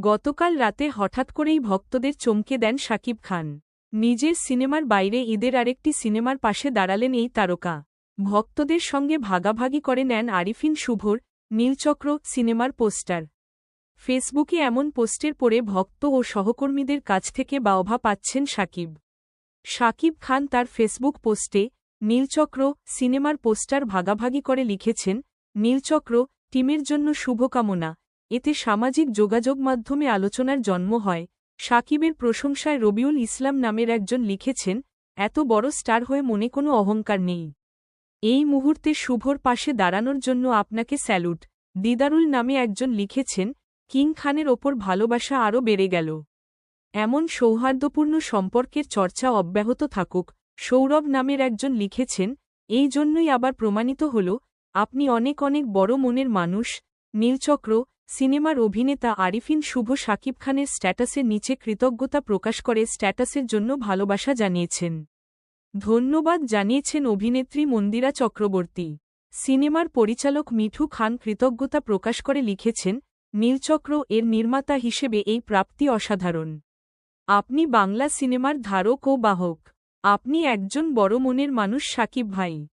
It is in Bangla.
গতকাল রাতে হঠাৎ করেই ভক্তদের চমকে দেন শাকিব খান। নিজের সিনেমার বাইরে ঈদের আরেকটি সিনেমার পাশে দাঁড়ালেন এই তারকা। ভক্তদের সঙ্গে ভাগাভাগি করে নেন আরিফিন শুভর, নীলচক্র সিনেমার পোস্টার। ফেসবুকে এমন পোস্টের পরে ভক্ত ও সহকর্মীদের কাছ থেকে বাওভা পাচ্ছেন শাকিব শাকিব খান তার ফেসবুক পোস্টে নীলচক্র সিনেমার পোস্টার ভাগাভাগি করে লিখেছেন, নীলচক্র, টিমের জন্য শুভকামনা এতে সামাজিক যোগাযোগ মাধ্যমে আলোচনার জন্ম হয়। সাকিবের প্রশংসায় রবিউল ইসলাম নামের একজন লিখেছেন, এত বড় স্টার হয়ে মনে কোনো অহংকার নেই। এই মুহূর্তে শুভর পাশে দাঁড়ানোর জন্য আপনাকে স্যালুট। দিদারুল নামে একজন লিখেছেন, কিং খানের ওপর ভালোবাসা আরও বেড়ে গেল। এমন সৌহার্দ্যপূর্ণ সম্পর্কের চর্চা অব্যাহত থাকুক। সৌরভ নামের একজন লিখেছেন, এই জন্যই আবার প্রমাণিত হল, আপনি অনেক অনেক বড় মনের মানুষ, নীলচক্র সিনেমার অভিনেতা আরিফিন শুভ সাকিব খানের স্ট্যাটাসের নিচে কৃতজ্ঞতা প্রকাশ করে স্ট্যাটাসের জন্য ভালোবাসা জানিয়েছেন। ধন্যবাদ জানিয়েছেন অভিনেত্রী মন্দিরা চক্রবর্তী। সিনেমার পরিচালক মিঠু খান কৃতজ্ঞতা প্রকাশ করে লিখেছেন, নীলচক্র এর নির্মাতা হিসেবে এই প্রাপ্তি অসাধারণ। আপনি বাংলা সিনেমার ধারক ও বাহক। আপনি একজন বড় মনের মানুষ সাকিব ভাই।